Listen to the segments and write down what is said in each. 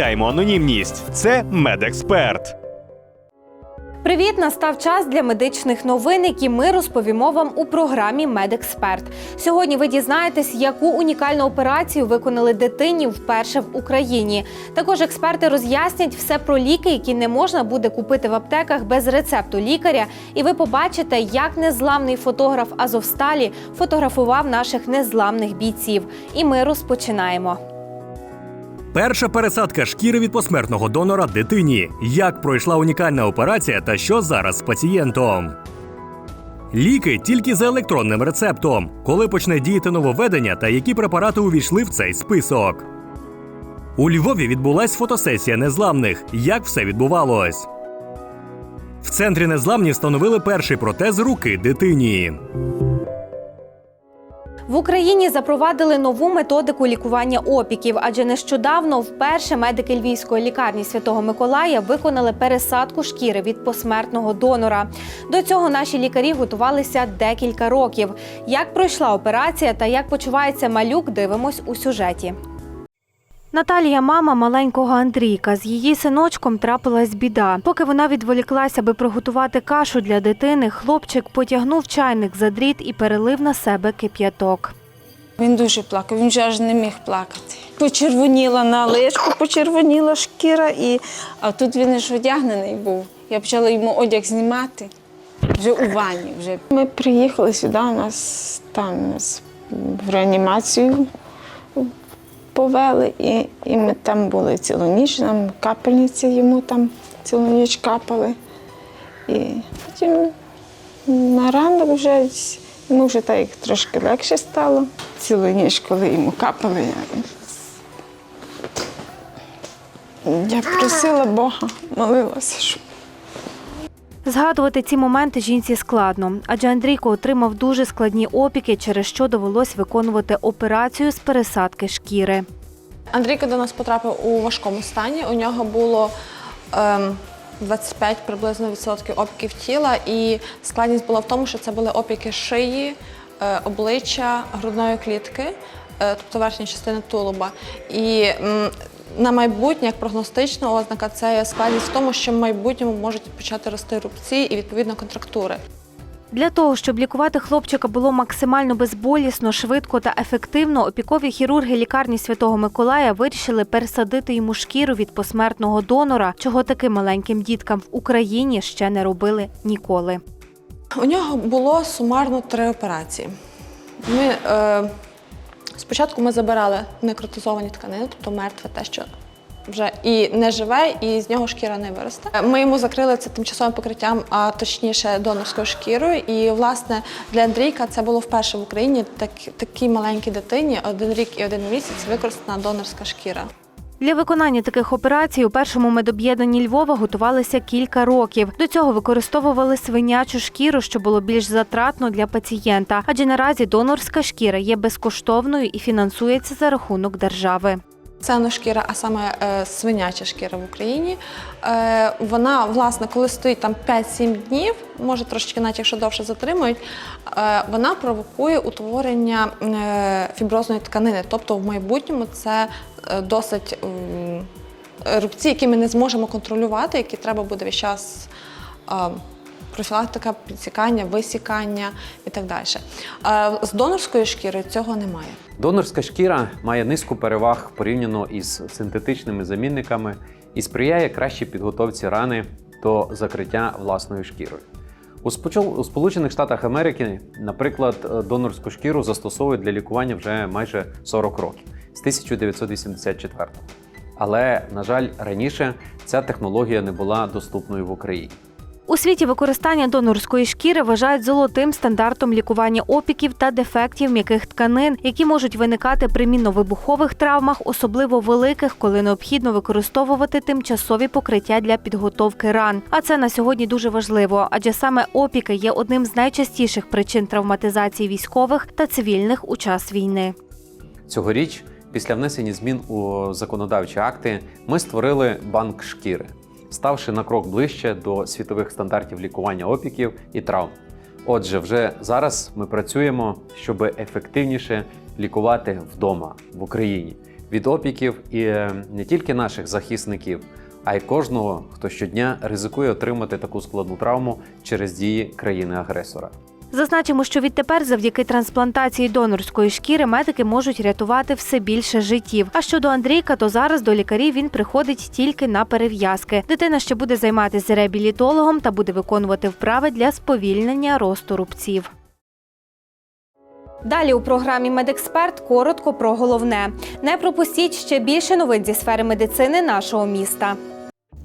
анонімність. Це медексперт. Привіт! Настав час для медичних новин, які ми розповімо вам у програмі Медексперт. Сьогодні ви дізнаєтесь, яку унікальну операцію виконали дитині вперше в Україні. Також експерти роз'яснять все про ліки, які не можна буде купити в аптеках без рецепту лікаря. І ви побачите, як незламний фотограф Азовсталі фотографував наших незламних бійців. І ми розпочинаємо. Перша пересадка шкіри від посмертного донора дитині. Як пройшла унікальна операція та що зараз з пацієнтом? Ліки тільки за електронним рецептом. Коли почне діяти нововведення та які препарати увійшли в цей список? У Львові відбулась фотосесія незламних. Як все відбувалось? В центрі незламні встановили перший протез руки дитині. В Україні запровадили нову методику лікування опіків, адже нещодавно вперше медики Львівської лікарні Святого Миколая виконали пересадку шкіри від посмертного донора. До цього наші лікарі готувалися декілька років. Як пройшла операція та як почувається малюк, дивимось у сюжеті. Наталія мама маленького Андрійка. З її синочком трапилась біда. Поки вона відволіклася, аби приготувати кашу для дитини, хлопчик потягнув чайник за дріт і перелив на себе кип'яток. Він дуже плакав, він вже аж не міг плакати. Почервоніла на личку, почервоніла шкіра, і... а тут він ж одягнений був. Я почала йому одяг знімати вже у ванні. Вже. Ми приїхали сюди, у нас там в реанімацію повели, і, і ми там були цілу ніч, нам капельниці йому там цілу ніч капали. І потім на ранок вже йому вже так трошки легше стало. Цілу ніч, коли йому капали, я, я просила Бога, молилася, щоб Згадувати ці моменти жінці складно, адже Андрійко отримав дуже складні опіки, через що довелось виконувати операцію з пересадки шкіри. Андрійко до нас потрапив у важкому стані. У нього було ем, 25 приблизно відсотків опіків тіла, і складність була в тому, що це були опіки шиї, е, обличчя, грудної клітки, е, тобто верхня частина тулуба. І на майбутнє, як прогностична ознака, це є складність в тому, що в майбутньому можуть почати рости рубці і відповідно контрактури. Для того, щоб лікувати хлопчика було максимально безболісно, швидко та ефективно, опікові хірурги лікарні Святого Миколая вирішили пересадити йому шкіру від посмертного донора, чого таким маленьким діткам в Україні ще не робили ніколи. У нього було сумарно три операції. Ми, е, спочатку ми забирали некротизовані тканини, тобто мертве те, що вже і не живе, і з нього шкіра не виросте. Ми йому закрили це тимчасовим покриттям, а точніше донорською шкірою. І власне для Андрійка це було вперше в Україні так, такій маленькій дитині один рік і один місяць використана донорська шкіра. Для виконання таких операцій у першому медоб'єднанні Львова готувалися кілька років. До цього використовували свинячу шкіру, що було більш затратно для пацієнта, адже наразі донорська шкіра є безкоштовною і фінансується за рахунок держави. Це шкіра, а саме е, свиняча шкіра в Україні. Е, вона, власне, коли стоїть там 5-7 днів, може трошечки, навіть якщо довше затримують, е, вона провокує утворення фіброзної тканини. Тобто в майбутньому це досить рубці, які ми не зможемо контролювати, які треба буде весь час. Профілактика, підсікання, висікання і так далі. Е, З донорською шкірою цього немає. Донорська шкіра має низку переваг порівняно із синтетичними замінниками і сприяє кращій підготовці рани до закриття власною шкірою. У Сполучених Штатах Америки, наприклад, донорську шкіру застосовують для лікування вже майже 40 років з 1984 Але, на жаль, раніше ця технологія не була доступною в Україні. У світі використання донорської шкіри вважають золотим стандартом лікування опіків та дефектів м'яких тканин, які можуть виникати при мінно-вибухових травмах, особливо великих, коли необхідно використовувати тимчасові покриття для підготовки ран. А це на сьогодні дуже важливо, адже саме опіки є одним з найчастіших причин травматизації військових та цивільних у час війни. Цьогоріч, після внесення змін у законодавчі акти, ми створили банк шкіри, ставши на крок ближче до світових стандартів лікування опіків і травм. Отже, вже зараз ми працюємо, щоб ефективніше лікувати вдома в Україні від опіків і е, не тільки наших захисників, а й кожного, хто щодня ризикує отримати таку складну травму через дії країни-агресора. Зазначимо, що відтепер завдяки трансплантації донорської шкіри медики можуть рятувати все більше життів. А щодо Андрійка, то зараз до лікарів він приходить тільки на перев'язки. Дитина ще буде займатися реабілітологом та буде виконувати вправи для сповільнення росту рубців. Далі у програмі Медексперт коротко про головне. Не пропустіть ще більше новин зі сфери медицини нашого міста.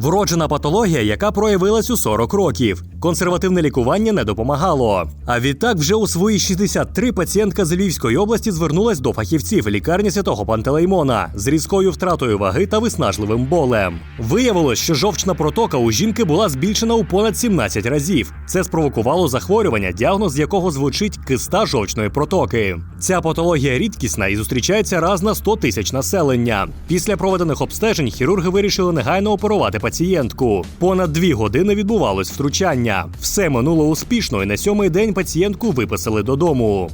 Вроджена патологія, яка проявилась у 40 років. Консервативне лікування не допомагало. А відтак, вже у свої 63 пацієнтка з Львівської області звернулась до фахівців лікарні святого Пантелеймона з різкою втратою ваги та виснажливим болем. Виявилось, що жовчна протока у жінки була збільшена у понад 17 разів. Це спровокувало захворювання, діагноз якого звучить киста жовчної протоки. Ця патологія рідкісна і зустрічається раз на 100 тисяч населення. Після проведених обстежень хірурги вирішили негайно оперувати пацієнтку. Понад дві години відбувалось втручання. Все минуло успішно, і на сьомий день пацієнтку виписали додому.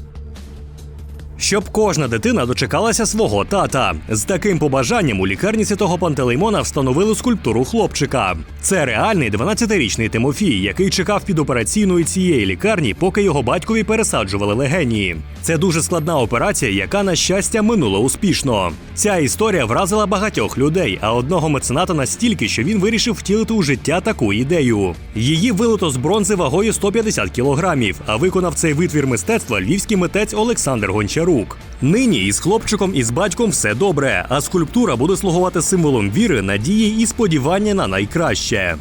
Щоб кожна дитина дочекалася свого тата. З таким побажанням у лікарні святого Пантелеймона встановили скульптуру хлопчика. Це реальний 12-річний Тимофій, який чекав під операційною цієї лікарні, поки його батькові пересаджували легені. Це дуже складна операція, яка, на щастя, минула успішно. Ця історія вразила багатьох людей, а одного мецената настільки, що він вирішив втілити у життя таку ідею. Її вилито з бронзи вагою 150 кілограмів, а виконав цей витвір мистецтва львівський митець Олександр Гончарук. Нині із хлопчиком і з батьком все добре, а скульптура буде слугувати символом віри, надії і сподівання на найкраще.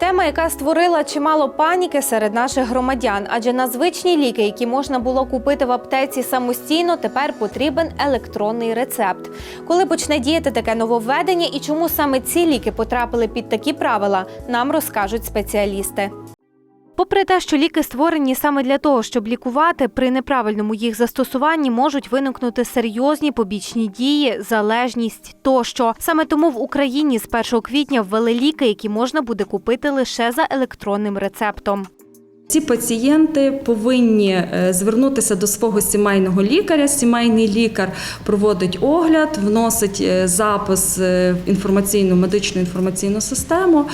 Тема, яка створила чимало паніки серед наших громадян, адже на звичні ліки, які можна було купити в аптеці самостійно, тепер потрібен електронний рецепт. Коли почне діяти таке нововведення і чому саме ці ліки потрапили під такі правила, нам розкажуть спеціалісти. Попри те, що ліки створені саме для того, щоб лікувати, при неправильному їх застосуванні можуть виникнути серйозні побічні дії, залежність тощо. Саме тому в Україні з 1 квітня ввели ліки, які можна буде купити лише за електронним рецептом. Ці пацієнти повинні е, звернутися до свого сімейного лікаря. Сімейний лікар проводить огляд, вносить е, запис в інформаційну медичну інформаційну систему,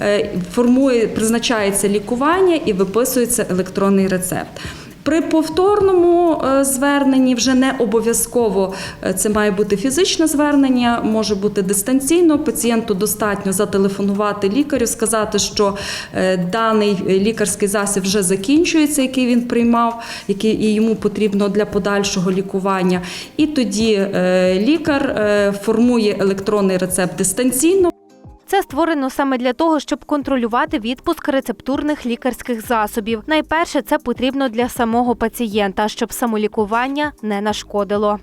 е, формує, призначається лікування і виписується електронний рецепт. При повторному е, зверненні вже не обов'язково е, це має бути фізичне звернення, може бути дистанційно. Пацієнту достатньо зателефонувати лікарю, сказати, що е, даний лікарський засіб вже закінчується, який він приймав, який йому потрібно для подальшого лікування. І тоді лікар формує електронний рецепт дистанційно. Це створено саме для того, щоб контролювати відпуск рецептурних лікарських засобів. Найперше це потрібно для самого пацієнта, щоб самолікування не нашкодило.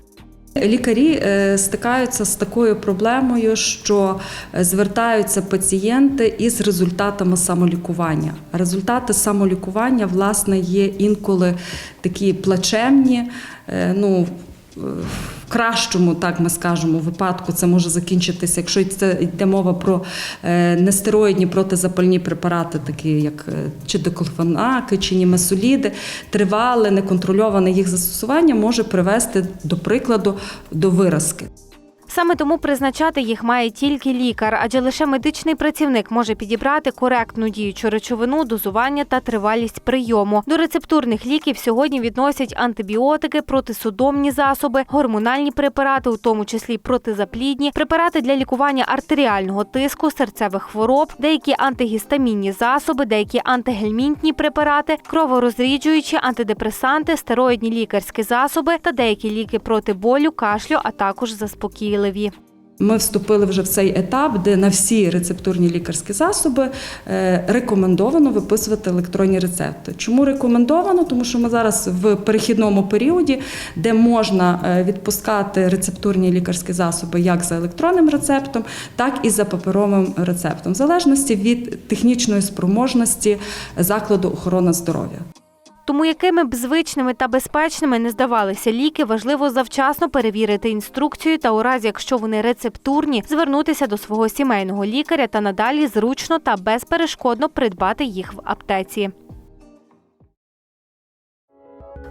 Лікарі е, стикаються з такою проблемою, що е, звертаються пацієнти із результатами самолікування. Результати самолікування, власне, є інколи такі плачевні. е, Ну, кращому, так ми скажемо, випадку це може закінчитися, якщо це йде мова про е, нестероїдні протизапальні препарати, такі як е, чи деколфанаки, чи німесоліди, тривале, неконтрольоване їх застосування може привести, до прикладу, до виразки. Саме тому призначати їх має тільки лікар, адже лише медичний працівник може підібрати коректну діючу речовину, дозування та тривалість прийому. До рецептурних ліків сьогодні відносять антибіотики, протисудомні засоби, гормональні препарати, у тому числі протизаплідні, препарати для лікування артеріального тиску, серцевих хвороб, деякі антигістамінні засоби, деякі антигельмінтні препарати, кроворозріджуючі, антидепресанти, стероїдні лікарські засоби та деякі ліки проти болю, кашлю, а також заспокійливі. Ми вступили вже в цей етап, де на всі рецептурні лікарські засоби е, рекомендовано виписувати електронні рецепти. Чому рекомендовано? Тому що ми зараз в перехідному періоді, де можна е, відпускати рецептурні лікарські засоби як за електронним рецептом, так і за паперовим рецептом, в залежності від технічної спроможності закладу охорони здоров'я. Тому якими б звичними та безпечними не здавалися ліки, важливо завчасно перевірити інструкцію та у разі, якщо вони рецептурні, звернутися до свого сімейного лікаря та надалі зручно та безперешкодно придбати їх в аптеці.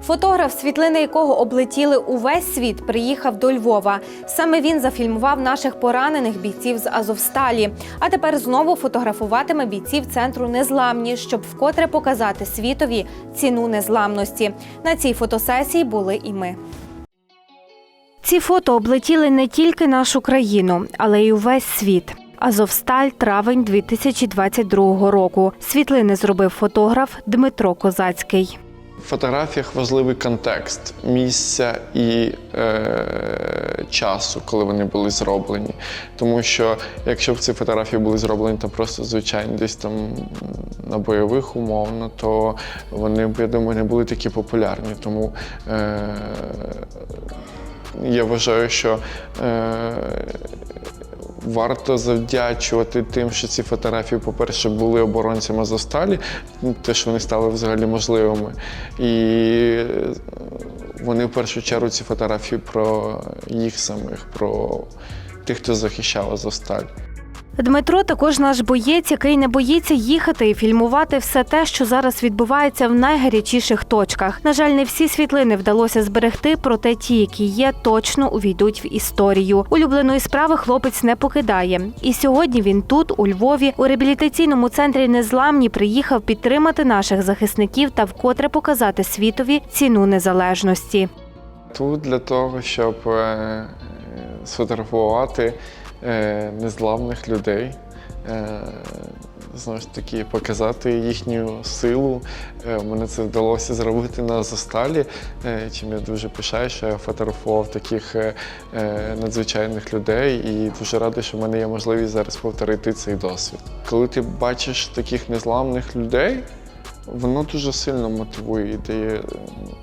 Фотограф, світлини якого облетіли увесь світ, приїхав до Львова. Саме він зафільмував наших поранених бійців з Азовсталі. А тепер знову фотографуватиме бійців центру незламні, щоб вкотре показати світові ціну незламності. На цій фотосесії були і ми. Ці фото облетіли не тільки нашу країну, але й увесь світ. Азовсталь, травень 2022 року. Світлини зробив фотограф Дмитро Козацький. В фотографіях важливий контекст місця і е, часу, коли вони були зроблені. Тому що якщо б ці фотографії були зроблені там просто звичайно десь там на бойових умовно, то вони б, я думаю, не були такі популярні. Тому е, я вважаю, що е, варто завдячувати тим, що ці фотографії, по-перше, були оборонцями Азовсталі, те, що вони стали взагалі можливими. І вони в першу чергу ці фотографії про їх самих, про тих, хто захищав Азовсталь. Дмитро також наш боєць, який не боїться їхати і фільмувати все те, що зараз відбувається в найгарячіших точках. На жаль, не всі світлини вдалося зберегти, проте ті, які є, точно увійдуть в історію. Улюбленої справи хлопець не покидає. І сьогодні він тут, у Львові, у реабілітаційному центрі Незламні приїхав підтримати наших захисників та вкотре показати світові ціну незалежності. Тут для того, щоб е, сфотографувати незламних людей, е, знову ж таки, показати їхню силу. Е, Мене це вдалося зробити на Зосталі, е, чим я дуже пишаю, що я фотографував таких е, е, надзвичайних людей і дуже радий, що в мене є можливість зараз повторити цей досвід. Коли ти бачиш таких незламних людей, Воно дуже сильно мотивує і дає е,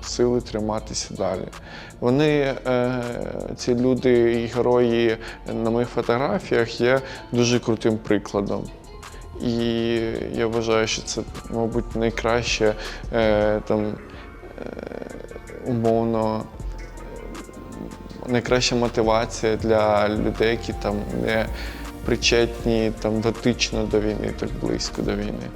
сили триматися далі. Вони, е, ці люди і герої на моїх фотографіях є дуже крутим прикладом. І я вважаю, що це, мабуть, найкраще е, там, умовно найкраща мотивація для людей, які там не причетні там, дотично до війни, так близько до війни.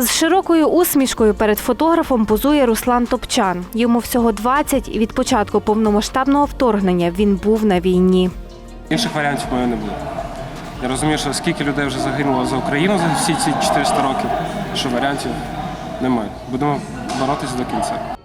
З широкою усмішкою перед фотографом позує Руслан Топчан. Йому всього 20, і від початку повномасштабного вторгнення він був на війні. Інших варіантів моє не було. Я розумію, що скільки людей вже загинуло за Україну за всі ці 400 років, що варіантів немає. Будемо боротися до кінця.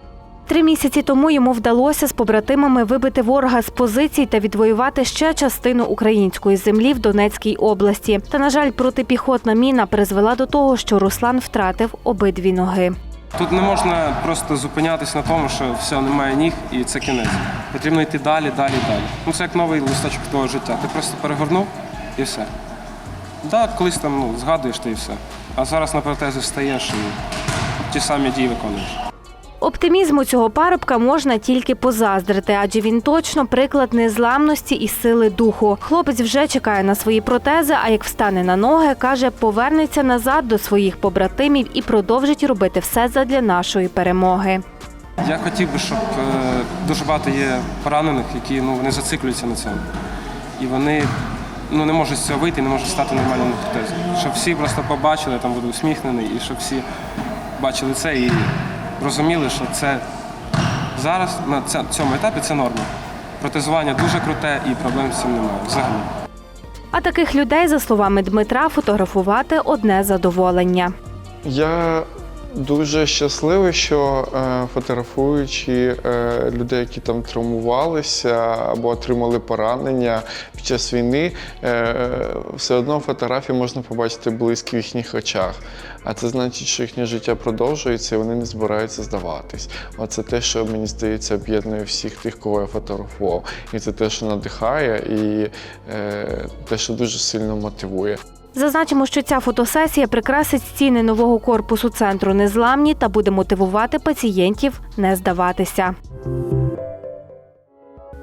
Три місяці тому йому вдалося з побратимами вибити ворога з позицій та відвоювати ще частину української землі в Донецькій області. Та, на жаль, протипіхотна міна призвела до того, що Руслан втратив обидві ноги. Тут не можна просто зупинятися на тому, що все, немає ніг і це кінець. Потрібно йти далі, далі, далі. Ну це як новий листочок твого життя. Ти просто перегорнув і все. Так, да, колись там ну, згадуєш ти і все. А зараз на протези встаєш і ті самі дії виконуєш. Оптимізму цього парубка можна тільки позаздрити, адже він точно приклад незламності і сили духу. Хлопець вже чекає на свої протези. А як встане на ноги, каже, повернеться назад до своїх побратимів і продовжить робити все задля нашої перемоги. Я хотів би, щоб е, дуже багато є поранених, які ну, вони зациклюються на цьому. І вони ну, не можуть з цього вийти, не можуть стати нормально на протезі. Щоб всі просто побачили, там буду усміхнений, і щоб всі бачили це і розуміли, що це зараз на цьому етапі це норма. Протезування дуже круте і проблем з цим немає взагалі. А таких людей, за словами Дмитра, фотографувати одне задоволення. Я дуже щасливий, що е, фотографуючи е, людей, які там травмувалися або отримали поранення під час війни, е, все одно фотографії можна побачити блиск в їхніх очах. А це значить, що їхнє життя продовжується і вони не збираються здаватись. Оце те, що мені здається, об'єднує всіх тих, кого я фотографував. І це те, що надихає, і е, те, що дуже сильно мотивує. Зазначимо, що ця фотосесія прикрасить стіни нового корпусу центру незламні та буде мотивувати пацієнтів не здаватися.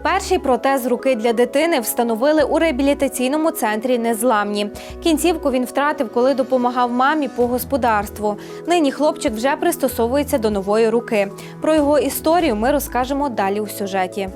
Перший протез руки для дитини встановили у реабілітаційному центрі Незламні. Кінцівку він втратив, коли допомагав мамі по господарству. Нині хлопчик вже пристосовується до нової руки. Про його історію ми розкажемо далі у сюжеті.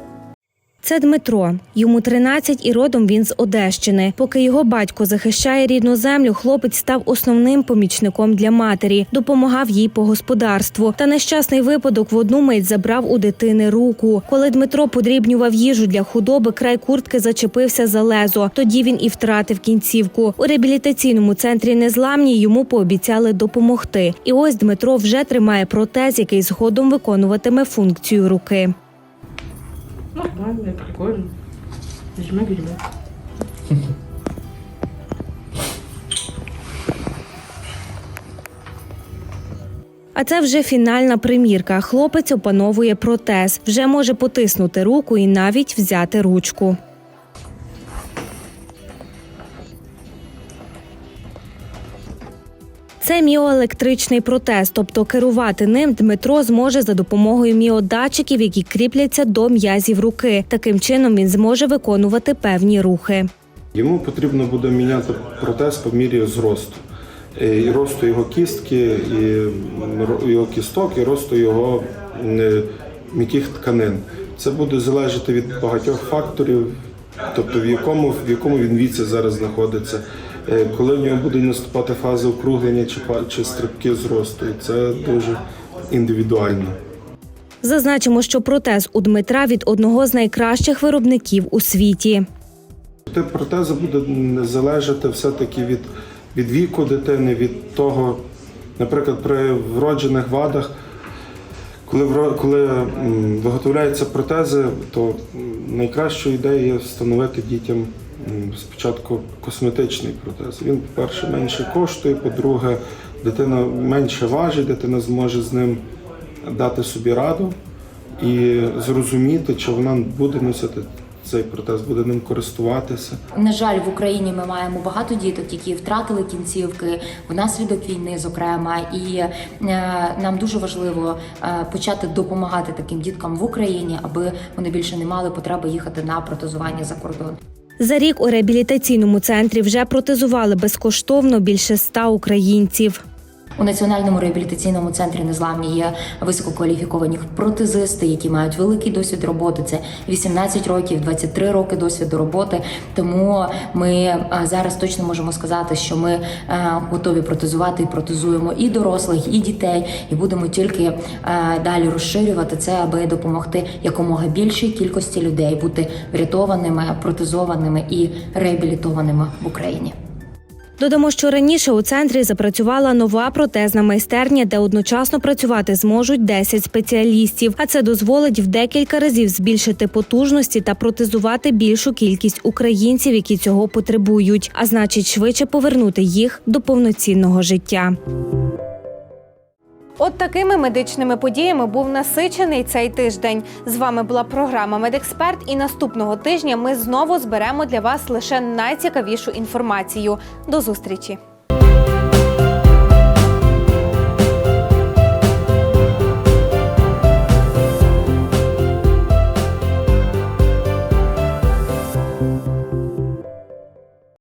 Це Дмитро. Йому 13 і родом він з Одещини. Поки його батько захищає рідну землю, хлопець став основним помічником для матері, допомагав їй по господарству. Та нещасний випадок в одну мить забрав у дитини руку. Коли Дмитро подрібнював їжу для худоби, край куртки зачепився за лезо. Тоді він і втратив кінцівку. У реабілітаційному центрі незламні йому пообіцяли допомогти. І ось Дмитро вже тримає протез, який згодом виконуватиме функцію руки. Нормально, прикольно. Візьме, візьми. А це вже фінальна примірка. Хлопець опановує протез, вже може потиснути руку і навіть взяти ручку. Це міоелектричний протез, тобто керувати ним Дмитро зможе за допомогою міодатчиків, які кріпляться до м'язів руки. Таким чином він зможе виконувати певні рухи. Йому потрібно буде міняти протез по мірі зросту. Е, І росту його кістки, і його кісток, і росту його е, м'яких тканин. Це буде залежати від багатьох факторів, тобто в якому, в якому він віці зараз знаходиться, коли в нього буде наступати фаза округлення чи, чи стрибки зросту. І це дуже індивідуально. Зазначимо, що протез у Дмитра від одного з найкращих виробників у світі. Тип протезу буде залежати все-таки від, від віку дитини, від того, наприклад, при вроджених вадах, коли, коли виготовляються протези, то найкращою ідеєю є встановити дітям спочатку косметичний протез. Він, по-перше, менше коштує, по-друге, дитина менше важить, дитина зможе з ним дати собі раду і зрозуміти, чи вона буде носити цей протез, буде ним користуватися. На жаль, в Україні ми маємо багато діток, які втратили кінцівки внаслідок війни, зокрема, і е, нам дуже важливо е, почати допомагати таким діткам в Україні, аби вони більше не мали потреби їхати на протезування за кордон. За рік у реабілітаційному центрі вже протезували безкоштовно більше ста українців. У національному реабілітаційному центрі незламні є висококваліфіковані протезисти, які мають великий досвід роботи. Це 18 років, 23 роки досвіду роботи. Тому ми е, зараз точно можемо сказати, що ми е, готові протезувати і протезуємо і дорослих, і дітей, і будемо тільки е, далі розширювати це, аби допомогти якомога більшій кількості людей бути врятованими, протезованими і реабілітованими в Україні. Додамо, що раніше у центрі запрацювала нова протезна майстерня, де одночасно працювати зможуть 10 спеціалістів. А це дозволить в декілька разів збільшити потужності та протезувати більшу кількість українців, які цього потребують, а значить, швидше повернути їх до повноцінного життя. От такими медичними подіями був насичений цей тиждень. З вами була програма Медексперт. І наступного тижня ми знову зберемо для вас лише найцікавішу інформацію. До зустрічі!